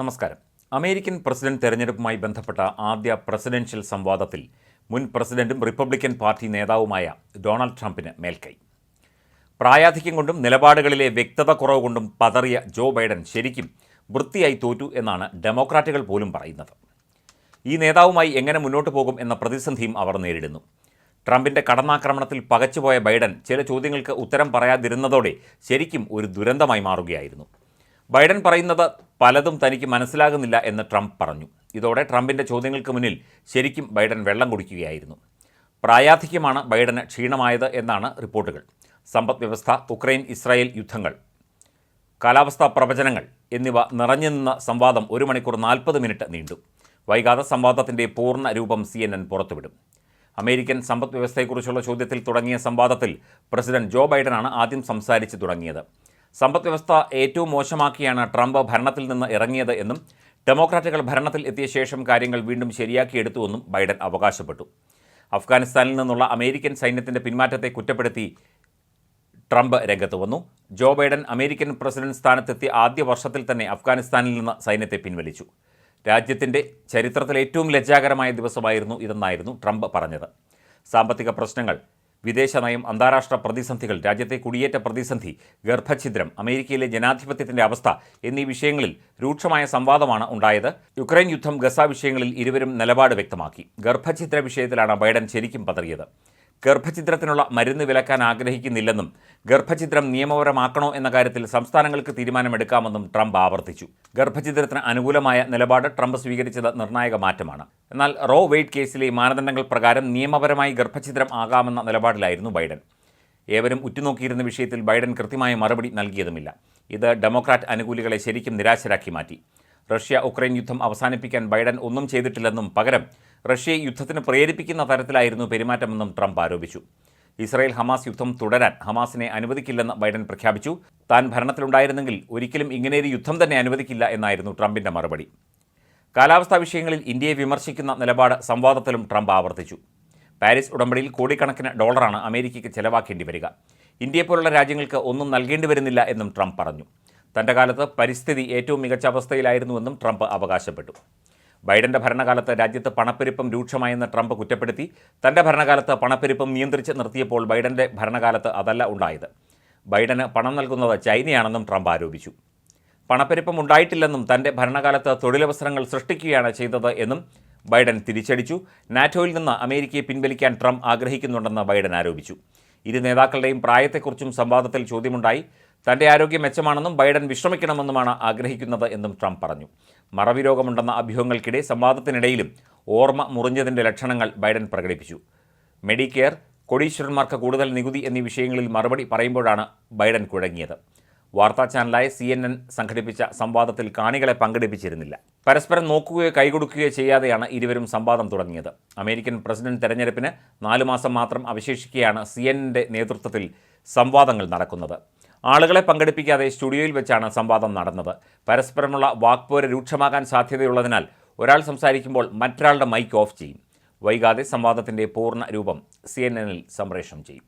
നമസ്കാരം. American president തെരഞ്ഞെടുപ്പുമായി ബന്ധപ്പെട്ട ആദ്യ പ്രസിഡൻഷ്യൽ സംവാദത്തിൽ മുൻ പ്രസിഡന്റും റിപ്പബ്ലിക്കൻ പാർട്ടി നേതാവുമായ ഡൊണാൾഡ് ട്രംപിന് മേൽക്കൈ. പ്രായാധിക്യം കൊണ്ടും നിലപാടുകളിലെ വ്യക്തത കുറവ് കൊണ്ടും പതറിയ ജോ ബൈഡൻ ശരിക്കും വൃത്തിയായി തോറ്റു എന്നാണ് ഡെമോക്രാറ്റുകൾ പോലും പറയുന്നത്. ഈ നേതാവുമായി എങ്ങനെ മുന്നോട്ട് പോകും എന്ന പ്രതിസന്ധിയും അവർ നേരിടുന്നു. ട്രംപിന്റെ കടന്നാക്രമണത്തിൽ പകച്ചുപോയ ബൈഡൻ ചില ചോദ്യങ്ങൾക്ക് ഉത്തരം പറയാതിരുന്നതോടെ ശരിക്കും ഒരു ദുരന്തമായി മാറുകയായിരുന്നു. ബൈഡൻ പറയുന്നത് പലതും തനിക്ക് മനസ്സിലാകുന്നില്ല എന്ന് ട്രംപ് പറഞ്ഞു. ഇതോടെ ട്രംപിന്റെ ചോദ്യങ്ങൾക്ക് മുന്നിൽ ശരിക്കും ബൈഡൻ വെള്ളം കുടിക്കുകയായിരുന്നു. പ്രായാധിക്യമാണ് ബൈഡന് ക്ഷീണമായത് എന്നാണ് റിപ്പോർട്ടുകൾ. സമ്പദ് വ്യവസ്ഥ ഉക്രൈൻ ഇസ്രായേൽ യുദ്ധങ്ങൾ കാലാവസ്ഥാ പ്രവചനങ്ങൾ എന്നിവ നിറഞ്ഞു നിന്ന സംവാദം ഒരു മണിക്കൂർ നാൽപ്പത് മിനിറ്റ് നീണ്ടു. വൈകാതെ സംവാദത്തിന്റെ പൂർണ രൂപം സി എൻ എൻ പുറത്തുവിടും. അമേരിക്കൻ സമ്പദ് വ്യവസ്ഥയെക്കുറിച്ചുള്ള ചോദ്യത്തിൽ തുടങ്ങിയ സംവാദത്തിൽ പ്രസിഡന്റ് ജോ ബൈഡനാണ് ആദ്യം സംസാരിച്ചു തുടങ്ങിയത്. സമ്പദ് വ്യവസ്ഥ ഏറ്റവും മോശമാക്കിയാണ് ട്രംപ് ഭരണത്തിൽ നിന്ന് ഇറങ്ങിയത് എന്നും ഡെമോക്രാറ്റുകൾ ഭരണത്തിൽ എത്തിയ ശേഷം കാര്യങ്ങൾ വീണ്ടും ശരിയാക്കിയെടുത്തുവെന്നും ബൈഡൻ അവകാശപ്പെട്ടു. അഫ്ഗാനിസ്ഥാനിൽ നിന്നുള്ള അമേരിക്കൻ സൈന്യത്തിന്റെ പിന്മാറ്റത്തെ കുറ്റപ്പെടുത്തി ട്രംപ് രംഗത്ത് വന്നു. ജോ ബൈഡൻ അമേരിക്കൻ പ്രസിഡന്റ് സ്ഥാനത്തെത്തിയ ആദ്യ വർഷത്തിൽ തന്നെ അഫ്ഗാനിസ്ഥാനിൽ നിന്ന് സൈന്യത്തെ പിൻവലിച്ചു. രാജ്യത്തിന്റെ ചരിത്രത്തിലെ ഏറ്റവും ലജ്ജാകരമായ ദിവസമായിരുന്നു ഇതെന്നായിരുന്നു ട്രംപ് പറഞ്ഞത്. സാമ്പത്തിക പ്രശ്നങ്ങൾ വിദേശ നയം അന്താരാഷ്ട്ര പ്രതിസന്ധികൾ രാജ്യത്തെ കുടിയേറ്റ പ്രതിസന്ധി ഗർഭഛിദ്രം അമേരിക്കയിലെ ജനാധിപത്യത്തിന്റെ അവസ്ഥ എന്നീ വിഷയങ്ങളിൽ രൂക്ഷമായ സംവാദമാണ് ഉണ്ടായത്. യുക്രൈൻ യുദ്ധം ഗസ വിഷയങ്ങളിൽ ഇരുവരും നിലപാട് വ്യക്തമാക്കി. ഗർഭഛിദ്ര വിഷയത്തിലാണ് ബൈഡൻ ശരിക്കും പതറിയത്. ഗർഭഛിദ്രത്തിനുള്ള മരുന്ന് വിലക്കാൻ ആഗ്രഹിക്കുന്നില്ലെന്നും ഗർഭഛിദ്രം നിയമപരമാക്കണോ എന്ന കാര്യത്തിൽ സംസ്ഥാനങ്ങൾക്ക് തീരുമാനമെടുക്കാമെന്നും ട്രംപ് ആവർത്തിച്ചു. ഗർഭഛിദ്രത്തിന് അനുകൂലമായ നിലപാട് ട്രംപ് സ്വീകരിച്ചത് നിർണായക മാറ്റമാണ്. എന്നാൽ റോ വെയ്റ്റ് കേസിലെ മാനദണ്ഡങ്ങൾ പ്രകാരം നിയമപരമായി ഗർഭഛിദ്രം ആകാമെന്ന നിലപാടിലായിരുന്നു ബൈഡൻ. ഏവരും ഉറ്റുനോക്കിയിരുന്ന വിഷയത്തിൽ ബൈഡൻ കൃത്യമായ മറുപടി നൽകിയതുമില്ല. ഇത് ഡെമോക്രാറ്റ് അനുകൂലികളെ ശരിക്കും നിരാശരാക്കി മാറ്റി. റഷ്യ ഉക്രൈൻ യുദ്ധം അവസാനിപ്പിക്കാൻ ബൈഡൻ ഒന്നും ചെയ്തിട്ടില്ലെന്നും പകരം റഷ്യയെ യുദ്ധത്തിന് പ്രേരിപ്പിക്കുന്ന തരത്തിലായിരുന്നു പെരുമാറ്റമെന്നും ട്രംപ് ആരോപിച്ചു. ഇസ്രായേൽ ഹമാസ് യുദ്ധം തുടരാൻ ഹമാസിനെ അനുവദിക്കില്ലെന്ന് ബൈഡൻ പ്രഖ്യാപിച്ചു. താൻ ഭരണത്തിലുണ്ടായിരുന്നെങ്കിൽ ഒരിക്കലും ഇങ്ങനെയൊരു യുദ്ധം തന്നെ അനുവദിക്കില്ല എന്നായിരുന്നു ട്രംപിന്റെ മറുപടി. കാലാവസ്ഥാ വിഷയങ്ങളിൽ ഇന്ത്യയെ വിമർശിക്കുന്ന നിലപാട് സംവാദത്തിലും ട്രംപ് ആവർത്തിച്ചു. പാരീസ് ഉടമ്പടിയിൽ കോടിക്കണക്കിന് ഡോളറാണ് അമേരിക്കയ്ക്ക് ചെലവാക്കേണ്ടി വരിക. ഇന്ത്യയെപ്പോലുള്ള രാജ്യങ്ങൾക്ക് ഒന്നും നൽകേണ്ടി വരുന്നില്ല എന്നും ട്രംപ് പറഞ്ഞു. തന്റെ കാലത്ത് പരിസ്ഥിതി ഏറ്റവും മികച്ച അവസ്ഥയിലായിരുന്നുവെന്നും ട്രംപ് അവകാശപ്പെട്ടു. ബൈഡന്റെ ഭരണകാലത്ത് രാജ്യത്ത് പണപ്പെരുപ്പം രൂക്ഷമായെന്ന് ട്രംപ് കുറ്റപ്പെടുത്തി തന്റെ ഭരണകാലത്ത് പണപ്പെരുപ്പം നിയന്ത്രിച്ച് നിർത്തിയപ്പോൾ ബൈഡന്റെ ഭരണകാലത്ത് അതല്ല ഉണ്ടായത്. ബൈഡന് പണം നൽകുന്നത് ചൈനയാണെന്നും ട്രംപ് ആരോപിച്ചു. പണപ്പെരുപ്പം ഉണ്ടായിട്ടില്ലെന്നും തന്റെ ഭരണകാലത്ത് തൊഴിലവസരങ്ങൾ സൃഷ്ടിക്കുകയാണ് ചെയ്തത് എന്നും ബൈഡൻ തിരിച്ചടിച്ചു. നാറ്റോയിൽ നിന്ന് അമേരിക്കയെ പിൻവലിക്കാൻ ട്രംപ് ആഗ്രഹിക്കുന്നുണ്ടെന്ന് ബൈഡൻ ആരോപിച്ചു. ഇരു നേതാക്കളുടെയും പ്രായത്തെക്കുറിച്ചും സംവാദത്തിൽ ചോദ്യമുണ്ടായി. തന്റെ ആരോഗ്യം മെച്ചമാണെന്നും ബൈഡൻ വിശ്രമിക്കണമെന്നുമാണ് ആഗ്രഹിക്കുന്നത് എന്നും ട്രംപ് പറഞ്ഞു. മറവി രോഗമുണ്ടെന്ന അഭ്യൂഹങ്ങൾക്കിടെ സംവാദത്തിനിടയിലും ഓർമ്മ മുറിഞ്ഞതിന്റെ ലക്ഷണങ്ങൾ ബൈഡൻ പ്രകടിപ്പിച്ചു. മെഡിക്കെയർ കൊടീശ്വരന്മാർക്ക് കൂടുതൽ നികുതി എന്നീ വിഷയങ്ങളിൽ മറുപടി പറയുമ്പോഴാണ് ബൈഡൻ കുഴങ്ങിയത്. വാർത്താ ചാനലായ സി എൻ എൻ സംഘടിപ്പിച്ച സംവാദത്തിൽ കാണികളെ പങ്കെടുപ്പിച്ചിരുന്നില്ല. പരസ്പരം നോക്കുകയോ കൈകൊടുക്കുകയോ ചെയ്യാതെയാണ് ഇരുവരും സംവാദം തുടങ്ങിയത്. അമേരിക്കൻ പ്രസിഡന്റ് തെരഞ്ഞെടുപ്പിന് നാലു മാസം മാത്രം അവശേഷിക്കെയാണ് സി എൻ നേതൃത്വത്തിൽ സംവാദങ്ങൾ നടക്കുന്നത്. ആളുകളെ പങ്കെടുപ്പിക്കാതെ സ്റ്റുഡിയോയിൽ വെച്ചാണ് സംവാദം നടന്നത്. പരസ്പരമുള്ള വാക്പോര് രൂക്ഷമാകാൻ സാധ്യതയുള്ളതിനാൽ ഒരാൾ സംസാരിക്കുമ്പോൾ മറ്റൊരാളുടെ മൈക്ക് ഓഫ് ചെയ്യും. വൈകാതെ സംവാദത്തിന്റെ പൂർണ രൂപം സി എൻ എന്നിൽ സംപ്രേഷണം ചെയ്യും.